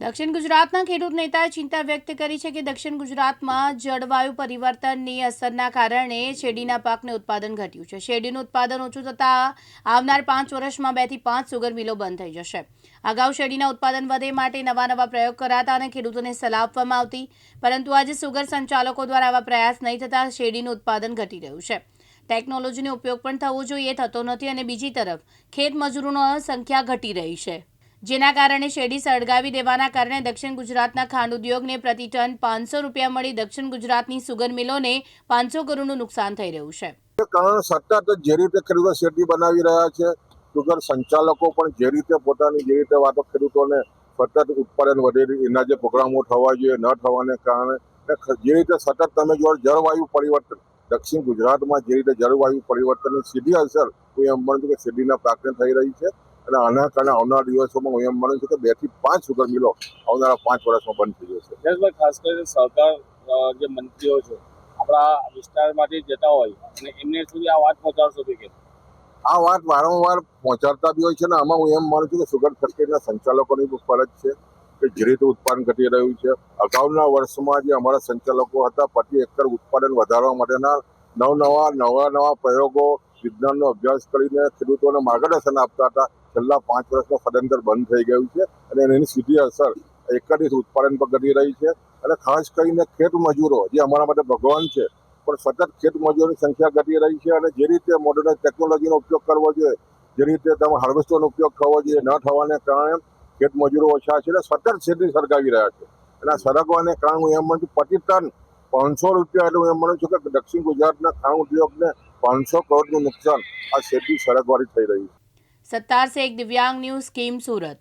દક્ષિણ ગુજરાતના ખેડૂત નેતાએ ચિંતા વ્યક્ત કરી છે કે દક્ષિણ ગુજરાતમાં જળવાયુ પરિવર્તનની અસરના કારણે શેરડીના પાકને ઉત્પાદન ઘટ્યું છે. શેરડીનું ઉત્પાદન ઓછું થતાં આવનાર પાંચ વર્ષમાં બેથી પાંચ સુગર મિલો બંધ થઈ જશે. અગાઉ શેરડીના ઉત્પાદન વધે માટે નવા નવા પ્રયોગ કરાતા અને ખેડૂતોને સલાહ આપવામાં આવતી, પરંતુ આજે સુગર સંચાલકો દ્વારા આવા પ્રયાસ નહીં થતાં શેરડીનું ઉત્પાદન ઘટી રહ્યું છે. ટેકનોલોજીનો ઉપયોગ પણ થવો જોઈએ થતો નથી અને બીજી તરફ ખેત મજૂરોનો સંખ્યા ઘટી રહી છે. જેના કારણે શેરડી સળગાવી દેવાના કારણે દક્ષિણ ગુજરાતના ખાંડ ઉદ્યોગને પ્રતિ ટન પાંચસો રૂપિયા મળી દક્ષિણ ગુજરાતની સુગર મિલોને પાંચસો કરોડનું નુકસાન થઈ રહ્યું છે. કારણ સતત જે રીતે ખેડૂતો શેરડી બનાવી રહ્યા છે, સુગર સંચાલકો પણ જે રીતે પોતાની જે રીતે વાતો ખેડૂતોને સતત ઉત્પાદન વધે એના જે પ્રોગ્રામો થવા જોઈએ, ન થવાને કારણે જે રીતે સતત તમે જો જળવાયુ પરિવર્તન, દક્ષિણ ગુજરાતમાં જે રીતે જળવાયુ પરિવર્તનની સીધી અસર હું એમ માનું છું કે શેરડીના પાકને થઈ રહી છે. અને આના કારણે આવનારા દિવસોમાં હું એમ માનું છું કે બેથી પાંચ સુગર મિલો આવનારા પાંચ વર્ષમાં બંધ થઈ જશે. જયેશભાઈ ખાસ કરીને સહકાર જે મંત્રીઓ છે આપણા વિસ્તારમાંથી જતા હોય અને એમને સુધી આ વાત પહોંચાડશો કે આ વાત વારંવાર પહોંચાડતા બી હોય છે ને આમાં હું એમ માનું છું કે સુગર ફેક્ટરીના સંચાલકોની ફરજ છે કે જે રીતે ઉત્પાદન ઘટી રહ્યું છે. અગાઉના વર્ષમાં જે અમારા સંચાલકો હતા પ્રતિ એકર ઉત્પાદન વધારવા માટેના નવનવા નવા નવા પ્રયોગો વિજ્ઞાનનો અભ્યાસ કરીને ખેડૂતોને માર્ગદર્શન આપતા હતા. છેલ્લા પાંચ વર્ષમાં સદંતર બંધ થઈ ગયું છે અને એની સીધી અસર એકત્રીસ ઉત્પાદન પર ઘટી રહી છે અને ખાસ કરીને ખેત મજૂરો, જે અમારા માટે ભગવાન છે, પણ સતત ખેત મજૂરોની સંખ્યા ઘટી રહી છે અને જે રીતે મોડર્ન ટેકનોલોજીનો ઉપયોગ કરવો જોઈએ, જે રીતે તમે હાર્વેસ્ટરનો ઉપયોગ થવો જોઈએ, ન થવાને કારણે ખેત મજૂરો ઓછા છે અને સતત શેરડી સરગાવી રહ્યા છે. અને આ સળગવાને કારણે હું એમ માનું છું પ્રતિ ટન પાંચસો રૂપિયા એટલે હું એમ માનું છું કે દક્ષિણ ગુજરાતના ખાણ ઉદ્યોગને પાંચસો કરોડનું નુકસાન આ શેરડી સળગવાથી થઈ રહ્યું છે. એક દિવ્યાંગ ન્યૂઝ સ્કીમ સુરત.